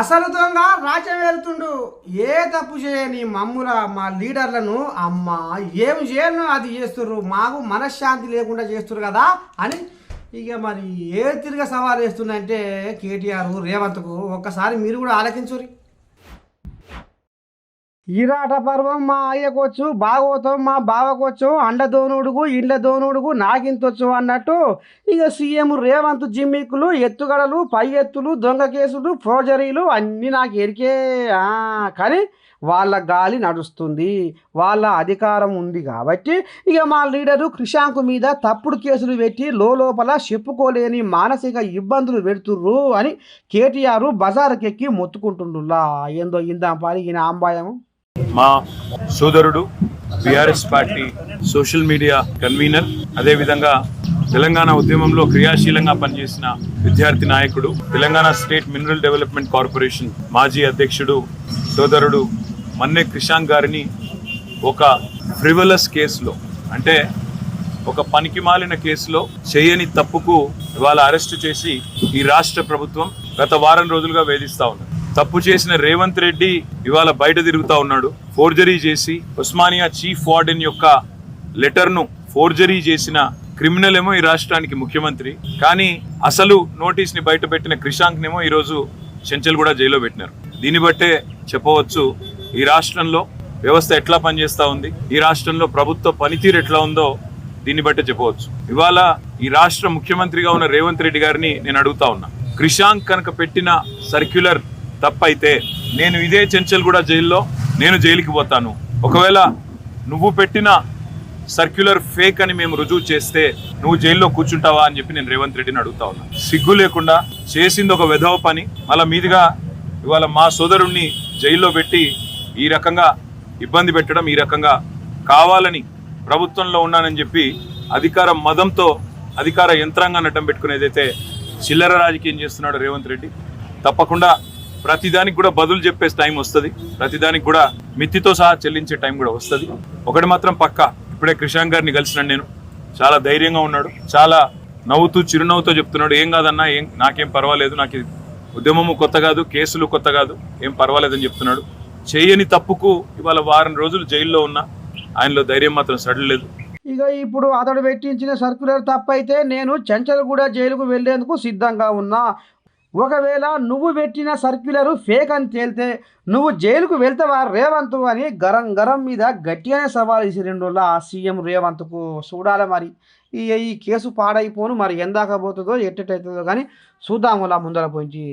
అసలు దొంగ రాజ్యం వెళ్తుండు ఏ తప్పు చేయని మమ్ముల మా లీడర్లను అమ్మ ఏం చేయను అది చేస్తుర్రు. మాకు మనశ్శాంతి లేకుండా చేస్తురు కదా అని ఇక మరి ఏ తిరిగి సవాల్ వేస్తుందంటే కేటీఆర్ రేవంత్కు. ఒక్కసారి మీరు కూడా ఆలకించురి ఈరాట పర్వం మా అయ్యకొచ్చు బాగోతాం మా బావకొచ్చు అండ దోనుడుగు ఇండ్ల దోనుడుగు నాకింతొచ్చు అన్నట్టు ఇక సీఎం రేవంత్ జిమ్మిక్కులు ఎత్తుగడలు పై ఎత్తులు దొంగ కేసులు ఫోర్జరీలు అన్నీ నాకు ఎరికే కానీ వాళ్ళ గాలి నడుస్తుంది వాళ్ళ అధికారం ఉంది కాబట్టి ఇక మా లీడరు క్రిషాంక్ మీద తప్పుడు కేసులు పెట్టి లోపల చెప్పుకోలేని మానసిక ఇబ్బందులు పెడుతుర్రు అని కేటీఆర్ బజారుకెక్కి మొత్తుకుంటుండులా ఏందో ఇందాం పాలి ఈయన అంబాయము మా సోదరుడు BRS party social media convener. అదేవిధంగా తెలంగాణ ఉద్యమంలో క్రియాశీలంగా పనిచేసిన విద్యార్థి నాయకుడు Telangana state mineral development corporation మాజీ అధ్యక్షుడు సోదరుడు మన్నె క్రిషాంక్ గారిని ఒక ఫ్రివలస్ కేసులో అంటే ఒక పనికిమాలిన కేసులో చేయని తప్పుకు ఇవాళ అరెస్టు చేసి ఈ రాష్ట్ర ప్రభుత్వం గత వారం రోజులుగా వేధిస్తా ఉంది తప్పు చేసిన రేవంత్ రెడ్డి ఇవాళ బయట తిరుగుతూ ఉన్నాడు. ఫోర్జరీ చేసి ఉస్మానియా చీఫ్ వార్డెన్ యొక్క లెటర్ను ఫోర్జరీ చేసిన క్రిమినల్ ఏమో ఈ రాష్ట్రానికి ముఖ్యమంత్రి. కానీ అసలు నోటీస్ని బయట పెట్టిన క్రిషాంక్నేమో ఈరోజు చెంచల్ కూడా జైల్లో పెట్టినారు. దీన్ని బట్టే చెప్పవచ్చు ఈ రాష్ట్రంలో వ్యవస్థ ఎట్లా పనిచేస్తూ ఉంది? ఈ రాష్ట్రంలో ప్రభుత్వ పనితీరు ఎట్లా ఉందో దీన్ని బట్టే చెప్పవచ్చు. ఇవాళ ఈ రాష్ట్ర ముఖ్యమంత్రిగా ఉన్న రేవంత్ రెడ్డి గారిని నేను అడుగుతా ఉన్నా. క్రిషాంక్ కనుక పెట్టిన సర్క్యులర్ తప్పైతే నేను ఇదే చెంచల్ కూడా జైల్లో నేను జైలుకి పోతాను. ఒకవేళ నువ్వు పెట్టిన సర్క్యులర్ ఫేక్ అని మేము రుజువు చేస్తే నువ్వు జైల్లో కూర్చుంటావా అని చెప్పి నేను రేవంత్ రెడ్డిని అడుగుతా ఉన్నా. సిగ్గు లేకుండా చేసింది ఒక వెధవ పని మళ్ళా మీదుగా ఇవాళ మా సోదరుణ్ణి జైల్లో పెట్టి ఈ రకంగా ఇబ్బంది పెట్టడం ఈ రకంగా కావాలని ప్రభుత్వంలో ఉన్నానని చెప్పి అధికార మదంతో అధికార యంత్రాంగాన్ని అడ్డం పెట్టుకునేదైతే చిల్లర రాజకీయం చేస్తున్నాడు రేవంత్ రెడ్డి. తప్పకుండా ప్రతిదానికి కూడా బదులు చెప్పే టైం వస్తుంది. ప్రతిదానికి కూడా మిత్తితో సహా చెల్లించే టైం కూడా వస్తుంది. ఒకటి మాత్రం పక్కా ఇప్పుడే క్రిషాంక్ గారిని కలిసినాను నేను. చాలా ధైర్యంగా ఉన్నాడు. చాలా నవ్వుతూ చిరునవ్వుతో చెప్తున్నాడు ఏం కాదన్నా ఏం నాకేం పర్వాలేదు నాకు ఉద్యమము కొత్త కాదు కేసులు కొత్త కాదు ఏం పర్వాలేదని చెప్తున్నాడు. చేయని తప్పుకు ఇవాళ వారం రోజులు జైల్లో ఉన్నా ఆయనలో ధైర్యం మాత్రం సడలేదు ఇక ఇప్పుడు అతడు పెట్టించిన సర్క్యులర్ తప్పైతే నేను చెంచలగూడ జైలుకు వెళ్ళేందుకు సిద్ధంగా ఉన్నా. ఒకవేళ నువ్వు పెట్టిన సర్క్యులర్ ఫేక్ అని తేలితే నువ్వు జైలుకు వెళ్తావా రేవంత్ అని గరం గరం మీద గట్టిగానే సవాల్ ఇసిరిండు ఆ సీఎం రేవంత్కు చూడాలి మరి. ఈ ఈ కేసు పాడైపోను మరి ఎందాక పోతుందో ఎట్టెట్టవుతుందో కానీ చూద్దాము ముందర పోయించి